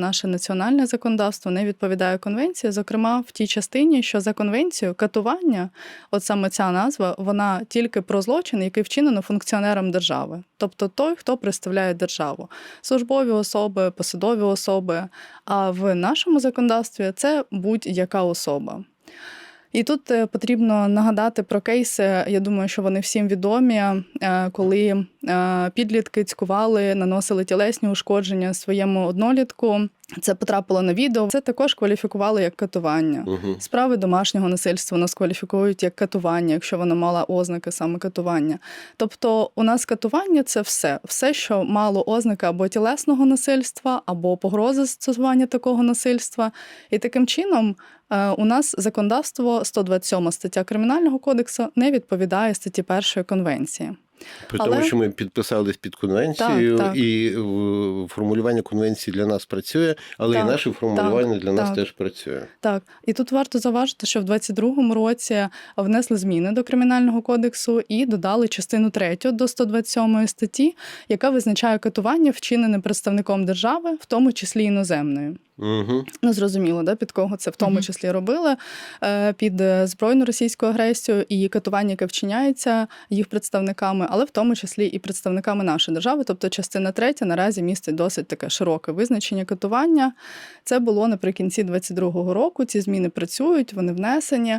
Наше національне законодавство не відповідає конвенції, зокрема в тій частині, що за конвенцією катування, от саме ця назва, вона тільки про злочин, який вчинено функціонером держави, тобто той, хто представляє державу, службові особи, посадові особи. А в нашому законодавстві це будь-яка особа. І тут е, потрібно нагадати про кейси. Я думаю, що вони всім відомі, е, коли підлітки цькували, наносили тілесні ушкодження своєму однолітку. Це потрапило на відео. Це також кваліфікували як катування. Угу. Справи домашнього насильства нас кваліфікують як катування, якщо воно мала ознаки саме катування. Тобто, у нас катування це все, все, що мало ознаки або тілесного насильства, або погрози застосування такого насильства. І таким чином е, у нас законодавство 127 стаття Кримінального кодексу не відповідає статті першої конвенції. При Але- тому, що ми підписались під конвенцією, Так, так. і е, формулювання конвенції для нас працює, але Так, і наше формулювання для нас так. теж працює. Так, і тут варто заважити, що в 22-му році внесли зміни до кримінального кодексу і додали частину 3 до 127 статті, яка визначає катування, вчинене представником держави, в тому числі іноземною. Угу. Ну, зрозуміло, да, під кого це в тому Мгм. числі робили е, під е, збройну російську агресію і катування, яке вчиняється їх представниками, але в тому числі і представниками нашої держави. Тобто, частина третя наразі містить досить таке широке визначення катування. Це було наприкінці 22-го року. Ці зміни працюють, вони внесені.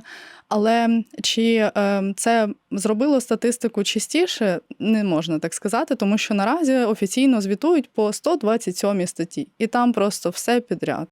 Але чи е, це зробило статистику чистіше, не можна так сказати, тому що наразі офіційно звітують по 127 статті, і там просто все підряд. up